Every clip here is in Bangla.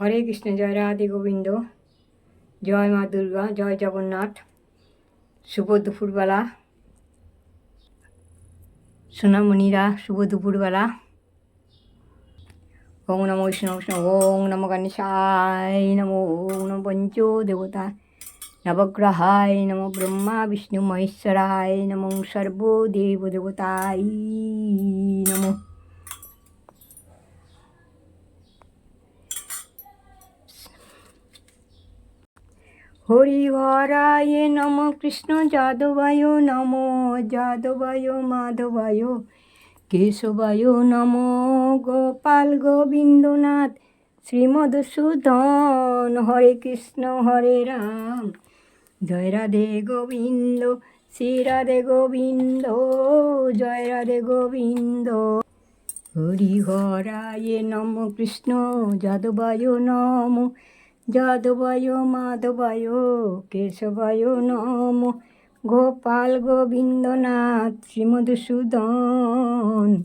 হরে কৃষ্ণ জয় রাধে গোবিন্দ জয় মা দুর্গা জয় জগন্নাথ শুভ দুপুরবেলা সোনামণিরা শুভ দুপুরবেলা ওং নমো বিষ্ণু বিষ্ণু ওং নমো গণেশায় নমো ওং নমো পঞ্চ দেবতা নবগ্রহায় নমো ব্রহ্মা বিষ্ণু মহেশ্বরায় নমো সর্বদেব দেবতাই নমো হরিহরায় নম কৃষ্ণ যাদবায় নম যাদবায় মাধবায় কেশবায় নম গোপাল গোবিন্দনাথ শ্রীমধুসূদন হরে কৃষ্ণ হরে রাম। জয় রাধে গোবিন্দ, শ্রী রাধে গোবিন্দ, জয় রাধে গোবিন্দ। হরিহরায় নম কৃষ্ণ যাদবায় নম যাদবায় মাধবায় কেশবায় নম গোপাল গোবিন্দনাথ শ্রীমধুসূদন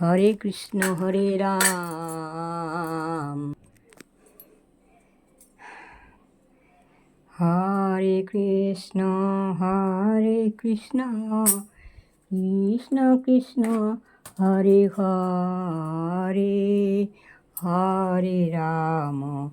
হরে কৃষ্ণ হরে রাম হরে কৃষ্ণ হরে কৃষ্ণ কৃষ্ণ কৃষ্ণ হরে হরে হরে রাম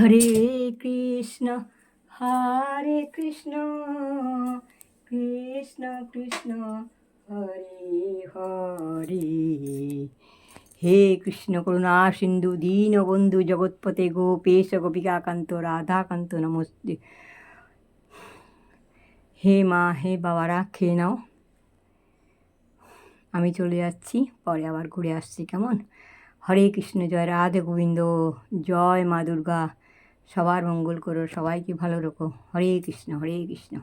হরে কৃষ্ণ হরে কৃষ্ণ কৃষ্ণ কৃষ্ণ, হরে হরে। হে কৃষ্ণ করুণা, সিন্ধু দীনবন্ধু জগৎপতে গোপেশ, গোপিকাকান্ত, রাধাকান্ত, নমস্তে। হে মা, হে বাবারা, খেয়ে নাও। আমি চলে যাচ্ছি, পরে আবার ঘুরে আসছি, কেমন? হরে কৃষ্ণ, জয় রাধে গোবিন্দ, জয় মা দুর্গা। সবার মঙ্গল করো সবাইকে ভালো রাখো। হরে কৃষ্ণ হরে কৃষ্ণ।